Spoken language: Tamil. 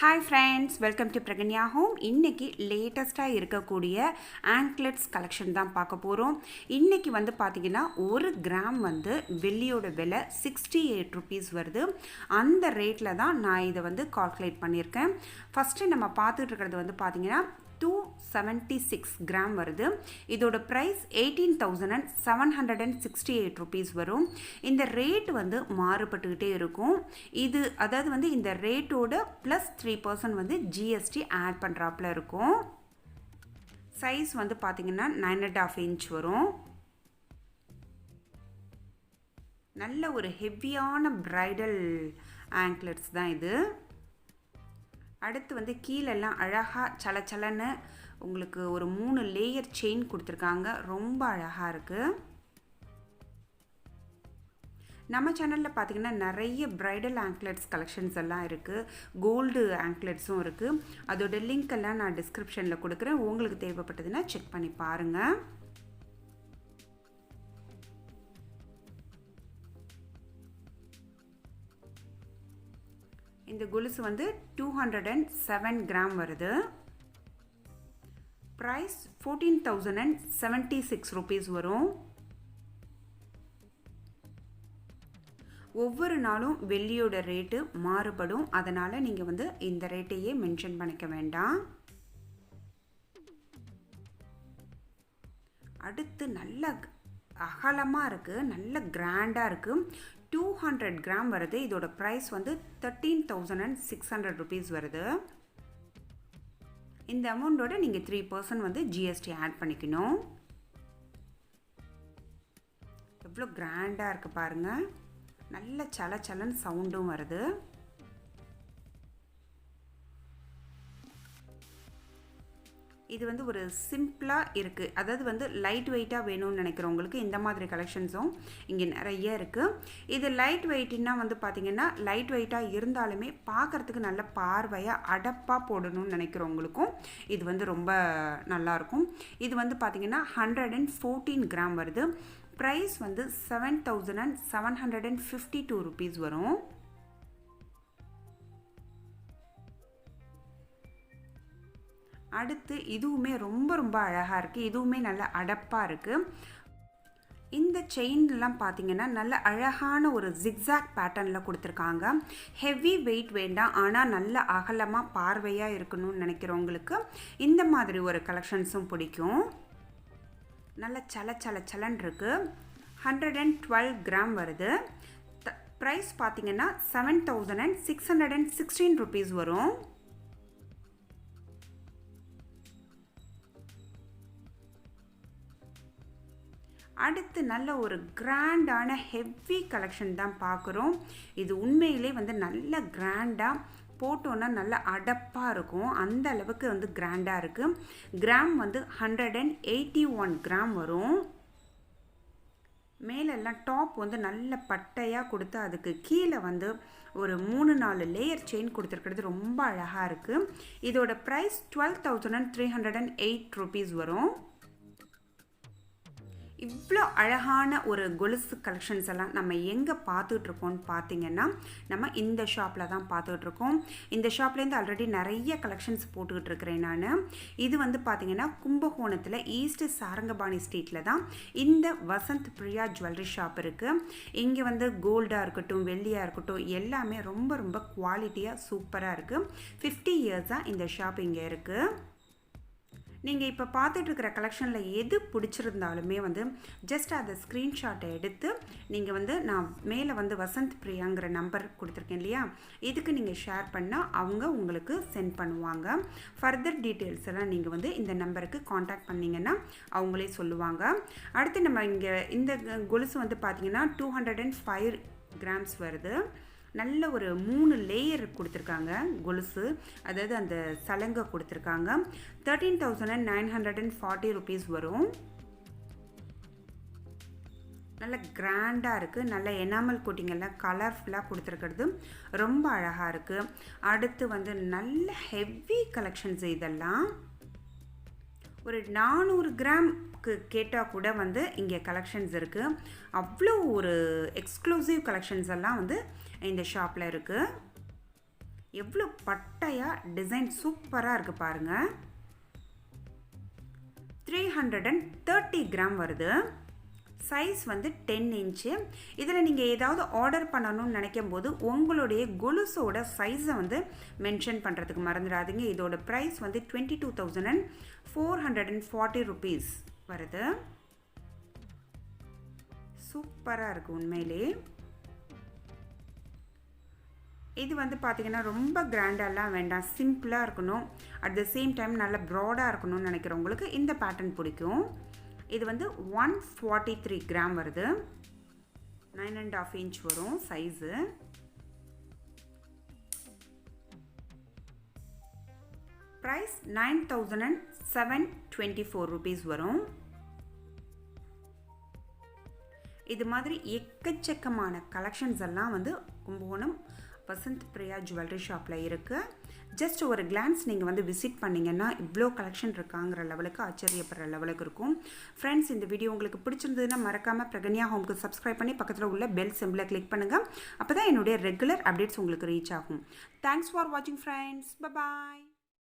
Hi friends welcome to Pragnya home இன்றைக்கி லேட்டஸ்ட்டாக இருக்கக்கூடிய ஆங்க்லெட்ஸ் கலெக்ஷன் தான் பார்க்க போகிறோம் இன்றைக்கி வந்து பார்த்திங்கன்னா ஒரு கிராம் வந்து வெள்ளியோட விலை சிக்ஸ்டி எயிட் ருபீஸ் வருது. அந்த ரேட்டில் தான் நான் இதை வந்து கால்குலேட் பண்ணியிருக்கேன். ஃபஸ்ட்டு நம்ம பார்த்துட்டு இருக்கிறது வந்து பார்த்திங்கன்னா டூ செவன்ட்டி சிக்ஸ் கிராம் வருது. இதோட price eighteen thousand and seven hundred and sixty eight rupees வரும். இந்த ரேட் வந்து மாறுபட்டுக்கிட்டே இருக்கும். இது அதாவது வந்து இந்த ரேட்டோட ப்ளஸ் த்ரீ பர்சன்ட் வந்து ஜிஎஸ்டி ஆட் பண்ணுறாப்புல இருக்கும். சைஸ் வந்து பார்த்திங்கன்னா நைன் அண்ட் ஆஃப் இன்ச் வரும். நல்ல ஒரு ஹெவியான ப்ரைடல் ஆங்க்லெட்ஸ் தான் இது. அடுத்து வந்து கீழெல்லாம் அழகாக சலச்சலன்னு உங்களுக்கு ஒரு மூணு லேயர் செயின் கொடுத்துருக்காங்க. ரொம்ப அழகாக இருக்குது நம்ம சேனலில் பார்த்தீங்கன்னா நிறைய ப்ரைடல் ஆங்க்லெட்ஸ் கலெக்ஷன்ஸ் எல்லாம் இருக்குது கோல்டு ஆங்க்லெட்ஸும் இருக்குது அதோட லிங்க் எல்லாம் நான் டிஸ்கிரிப்ஷனில் கொடுக்குறேன். உங்களுக்கு தேவைப்பட்டதுன்னா செக் பண்ணி பாருங்கள் இந்த கொலுசு வந்து two hundred and seven gram வருது. Price fourteen thousand and seventy six rupees வரும். ஒவ்வொரு நாளும் வெள்ளியோட ரேட்டு மாறுபடும். அதனால் நீங்கள் வந்து இந்த ரேட்டையே மென்ஷன் பண்ணிக்க வேண்டாம். அடுத்து நல்ல அகலமாக இருக்குது நல்ல கிராண்டாக இருக்குது டூ ஹண்ட்ரட் கிராம் வருது. இதோட ப்ரைஸ் வந்து thirteen thousand and six hundred rupees வருது. இந்த அமௌண்ட்டோட நீங்கள் த்ரீ பர்சன்ட் வந்து ஜிஎஸ்டி ஆட் பண்ணிக்கணும். எவ்வளோ கிராண்டாக இருக்குது பாருங்கள் நல்ல சல சலன் சவுண்டும் வருது. இது வந்து ஒரு சிம்பிளாக இருக்குது அதாவது வந்து லைட் வெயிட்டாக வேணும்னு நினைக்கிறவங்களுக்கு இந்த மாதிரி கலெக்ஷன்ஸும் இங்கே நிறைய இருக்குது இது லைட் வெயிட்னா வந்து பார்த்திங்கன்னா லைட் வெயிட்டாக இருந்தாலுமே பார்க்குறதுக்கு நல்ல பார்வையாக அடப்பாக போடணும்னு நினைக்கிறவங்களுக்கும் இது வந்து ரொம்ப நல்லாயிருக்கும் இது வந்து பார்த்திங்கன்னா ஹண்ட்ரட் அண்ட் ஃபோர்டீன் கிராம் வருது. ப்ரைஸ் வந்து seven thousand and seven hundred and fifty two rupees வரும். அடுத்து இதுவுமே ரொம்ப ரொம்ப அழகாக இருக்குது இதுவுமே நல்ல அடப்பாக இருக்குது இந்த செயின்லாம் பார்த்தீங்கன்னா நல்ல அழகான ஒரு ஜிக்ஸாக் பேட்டர்னில் கொடுத்துருக்காங்க. ஹெவி வெயிட் வேண்டாம் ஆனால் நல்ல அகலமாக பார்வையாக இருக்கணும்னு நினைக்கிறவங்களுக்கு இந்த மாதிரி ஒரு கலெக்ஷன்ஸும் பிடிக்கும். நல்ல சல சல சலன் இருக்குது ஹண்ட்ரட் அண்ட் டுவெல் கிராம் வருது. ப்ரைஸ் பார்த்தீங்கன்னா seven thousand and six hundred and sixteen rupees வரும். அடுத்து நல்ல ஒரு கிராண்டான ஹெவி கலெக்ஷன் தான் பார்க்குறோம். இது உண்மையிலே வந்து நல்ல கிராண்டாக போட்டோன்னா நல்ல அடப்பாக இருக்கும். அந்த அளவுக்கு வந்து கிராண்டாக இருக்குது கிராம் வந்து hundred and eighty one gram வரும். மேலெல்லாம் டாப் வந்து நல்ல பட்டையாக கொடுத்து அதுக்கு கீழே வந்து ஒரு மூணு நாலு லேயர் செயின் கொடுத்துருக்கிறது ரொம்ப அழகாக இருக்குது இதோட price twelve thousand and three hundred and eight rupees வரும். இவ்வளோ அழகான ஒரு கொலுசு கலெக்ஷன்ஸ் எல்லாம் நம்ம எங்கே பார்த்துட்ருக்கோம்னு பார்த்தீங்கன்னா நம்ம இந்த ஷாப்பில் தான் பார்த்துட்ருக்கோம். இந்த ஷாப்லேருந்து ஆல்ரெடி நிறைய கலெக்ஷன்ஸ் போட்டுக்கிட்டு இருக்கிறேன் நான். இது வந்து பார்த்தீங்கன்னா கும்பகோணத்தில் ஈஸ்ட் சாரங்கபாணி ஸ்ட்ரீட்டில் தான் இந்த வசந்த் பிரியா ஜுவல்லரி ஷாப் இருக்குது இங்கே வந்து கோல்டாக இருக்கட்டும் வெள்ளியாக இருக்கட்டும் எல்லாமே ரொம்ப ரொம்ப குவாலிட்டியாக சூப்பராக இருக்குது ஃபிஃப்டி இயர்ஸாக இந்த ஷாப் இங்கே இருக்குது நீங்கள் இப்போ பார்த்துட்ருக்கிற கலெக்ஷனில் எது பிடிச்சிருந்தாலுமே வந்து ஜஸ்ட் அதை ஸ்க்ரீன்ஷாட்டை எடுத்து நீங்கள் வந்து நான் மேலே வந்து வசந்த் பிரியாங்கிற நம்பர் கொடுத்துருக்கேன் இல்லையா? இதுக்கு நீங்கள் ஷேர் பண்ணால் அவங்க உங்களுக்கு சென்ட் பண்ணுவாங்க. ஃபர்தர் டீட்டெயில்ஸ் எல்லாம் நீங்கள் வந்து இந்த நம்பருக்கு காண்டாக்ட் பண்ணிங்கன்னா அவங்களே சொல்லுவாங்க. அடுத்து நம்ம இங்கே இந்த கொலுசு வந்து பார்த்தீங்கன்னா two hundred and five grams வருது. நல்ல ஒரு மூணு லேயர் கொடுத்துருக்காங்க. கொலுசு அதாவது அந்த சலங்கை கொடுத்துருக்காங்க. Thirteen thousand and nine hundred and forty rupees வரும். நல்ல கிராண்டாக இருக்குது நல்ல எனாமல் கோட்டிங்கெல்லாம் கலர்ஃபுல்லாக கொடுத்துருக்கிறது. ரொம்ப அழகாக இருக்குது அடுத்து வந்து நல்ல ஹெவி கலெக்ஷன்ஸ் இதெல்லாம். ஒரு நானூறு கிராம்க்கு கேட்டால் கூட வந்து இங்கே கலெக்ஷன்ஸ் இருக்குது அவ்வளோ ஒரு எக்ஸ்க்ளூசிவ் கலெக்ஷன்ஸ் எல்லாம் வந்து இந்த ஷாப்பில் இருக்குது எவ்வளோ பட்டையாக டிசைன் சூப்பராக இருக்குது பாருங்கள் three hundred and thirty gram வருது. சைஸ் வந்து டென் இன்ச்சு இதில் நீங்கள் ஏதாவது ஆர்டர் பண்ணணும்னு நினைக்கும் போது உங்களுடைய கொலுசோட சைஸை வந்து மென்ஷன் பண்ணுறதுக்கு மறந்துடாதீங்க. இதோட ப்ரைஸ் வந்து twenty two thousand and four hundred and forty rupees வருது. சூப்பராக இருக்குது உண்மையிலே. இது வந்து பார்த்திங்கன்னா ரொம்ப கிராண்டாலாம் வேண்டாம். சிம்பிளாக இருக்கணும். அட் த சேம் டைம் நல்ல ப்ராடாக இருக்கணும்னு நினைக்கிறவங்களுக்கு இந்த பேட்டர்ன் பிடிக்கும். இது வந்து ஒன் ஃபார்ட்டி த்ரீ கிராம் வருது. நைன் அண்ட் ஆஃப் இன்ச் வரும் size price nine thousand and seven twenty four rupees வரும். இது மாதிரி எக்கச்சக்கமான கலெக்ஷன்ஸ் எல்லாம் வந்து கும்பகோணம் வசந்த் பிரியா ஜுவல்லரி ஷாப்பில் இருக்குது ஜஸ்ட் ஒரு கிளான்ஸ் நீங்கள் வந்து விசிட் பண்ணிங்கன்னா இவ்வளோ கலெக்ஷன் இருக்காங்கிற லெவலுக்கு ஆச்சரியப்படுற லெவலுக்கு இருக்கும். ஃப்ரெண்ட்ஸ் இந்த வீடியோ உங்களுக்கு பிடிச்சிருந்ததுன்னா மறக்காமல் பிரகன்யா ஹோம்க்கு சப்ஸ்கிரைப் பண்ணி பக்கத்தில் உள்ள பெல் சிம்பிளை கிளிக் பண்ணுங்கள் அப்போ தான் என்னுடைய ரெகுலர் அப்டேட்ஸ் உங்களுக்கு ரீச் ஆகும். தேங்க்ஸ் ஃபார் வாட்சிங் ஃப்ரெண்ட்ஸ் பபாய்